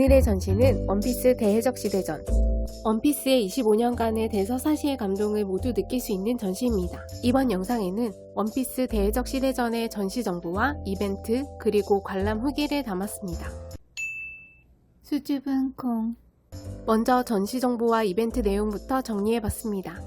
오늘의 전시는 원피스 대해적 시대전. 원피스의 25년간의 대서사시의 감동을 모두 느낄 수 있는 전시입니다. 이번 영상에는 원피스 대해적 시대전의 전시 정보와 이벤트, 그리고 관람 후기를 담았습니다. 수줍은 콩. 먼저 전시 정보와 이벤트 내용부터 정리해봤습니다.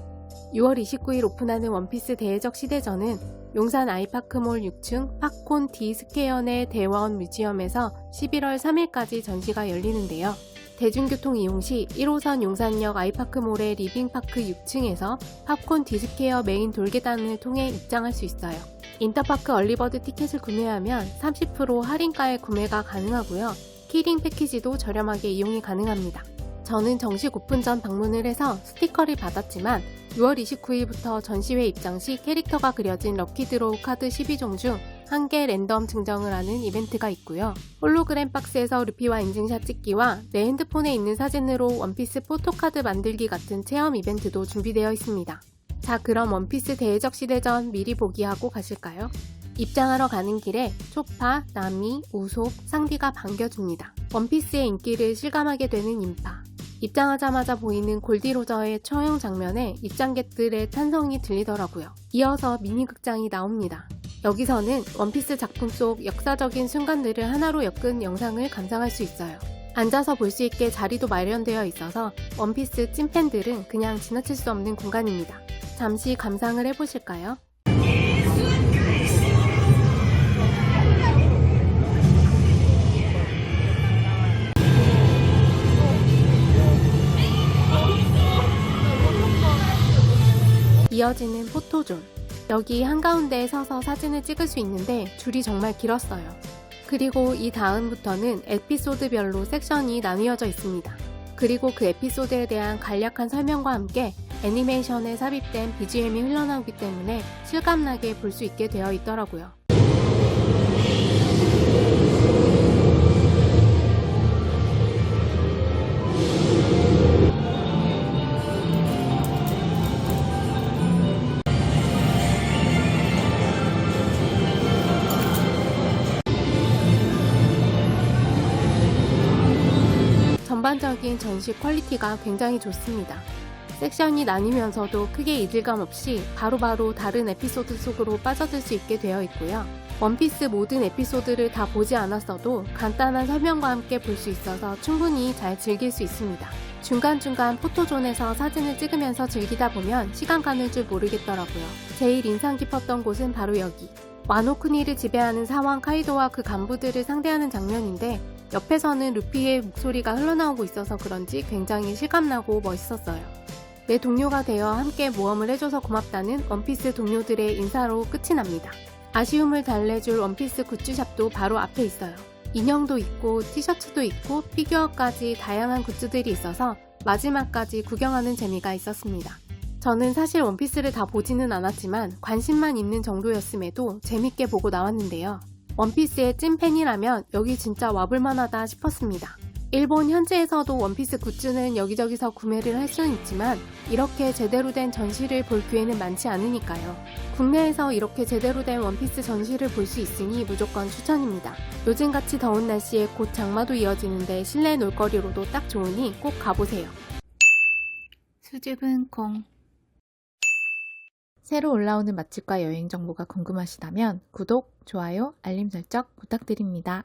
6월 29일 오픈하는 원피스 대해적 시대전은 용산 아이파크몰 6층 팝콘 D 스퀘어 내 대원 뮤지엄에서 11월 3일까지 전시가 열리는데요. 대중교통 이용 시 1호선 용산역 아이파크몰의 리빙파크 6층에서 팝콘 D 스퀘어 메인 돌계단을 통해 입장할 수 있어요. 인터파크 얼리버드 티켓을 구매하면 30% 할인가에 구매가 가능하고요. 키링 패키지도 저렴하게 이용이 가능합니다. 저는 정식 오픈 전 방문을 해서 스티커를 받았지만 6월 29일부터 전시회 입장 시 캐릭터가 그려진 럭키드로우 카드 12종 중 한 개 랜덤 증정을 하는 이벤트가 있고요. 홀로그램 박스에서 루피와 인증샷 찍기와 내 핸드폰에 있는 사진으로 원피스 포토카드 만들기 같은 체험 이벤트도 준비되어 있습니다. 자, 그럼 원피스 대해적 시대전 미리 보기하고 가실까요? 입장하러 가는 길에 초파, 나미, 우솝, 상디가 반겨줍니다. 원피스의 인기를 실감하게 되는 인파. 입장하자마자 보이는 골디로저의 처형 장면에 입장객들의 탄성이 들리더라고요. 이어서 미니극장이 나옵니다. 여기서는 원피스 작품 속 역사적인 순간들을 하나로 엮은 영상을 감상할 수 있어요. 앉아서 볼 수 있게 자리도 마련되어 있어서 원피스 찐팬들은 그냥 지나칠 수 없는 공간입니다. 잠시 감상을 해보실까요? 이어지는 포토존. 여기 한가운데에 서서 사진을 찍을 수 있는데 줄이 정말 길었어요. 그리고 이 다음부터는 에피소드별로 섹션이 나뉘어져 있습니다. 그리고 그 에피소드에 대한 간략한 설명과 함께 애니메이션에 삽입된 BGM이 흘러나오기 때문에 실감나게 볼 수 있게 되어 있더라고요. 전반적인 전시 퀄리티가 굉장히 좋습니다. 섹션이 나뉘면서도 크게 이질감 없이 바로 바로 다른 에피소드 속으로 빠져들 수 있게 되어 있고요. 원피스 모든 에피소드를 다 보지 않았어도 간단한 설명과 함께 볼 수 있어서 충분히 잘 즐길 수 있습니다. 중간중간 포토존에서 사진을 찍으면서 즐기다 보면 시간 가는 줄 모르겠더라고요. 제일 인상 깊었던 곳은 바로 여기. 와노쿠니를 지배하는 사왕 카이도와 그 간부들을 상대하는 장면인데 옆에서는 루피의 목소리가 흘러나오고 있어서 그런지 굉장히 실감나고 멋있었어요. 내 동료가 되어 함께 모험을 해줘서 고맙다는 원피스 동료들의 인사로 끝이 납니다. 아쉬움을 달래줄 원피스 굿즈샵도 바로 앞에 있어요. 인형도 있고 티셔츠도 있고 피규어까지 다양한 굿즈들이 있어서 마지막까지 구경하는 재미가 있었습니다. 저는 사실 원피스를 다 보지는 않았지만 관심만 있는 정도였음에도 재밌게 보고 나왔는데요. 원피스의 찐팬이라면 여기 진짜 와볼만하다 싶었습니다. 일본 현지에서도 원피스 굿즈는 여기저기서 구매를 할 수는 있지만 이렇게 제대로 된 전시를 볼 기회는 많지 않으니까요. 국내에서 이렇게 제대로 된 원피스 전시를 볼 수 있으니 무조건 추천입니다. 요즘같이 더운 날씨에 곧 장마도 이어지는데 실내 놀거리로도 딱 좋으니 꼭 가보세요. 수줍은 콩 새로 올라오는 맛집과 여행 정보가 궁금하시다면 구독, 좋아요, 알림 설정 부탁드립니다.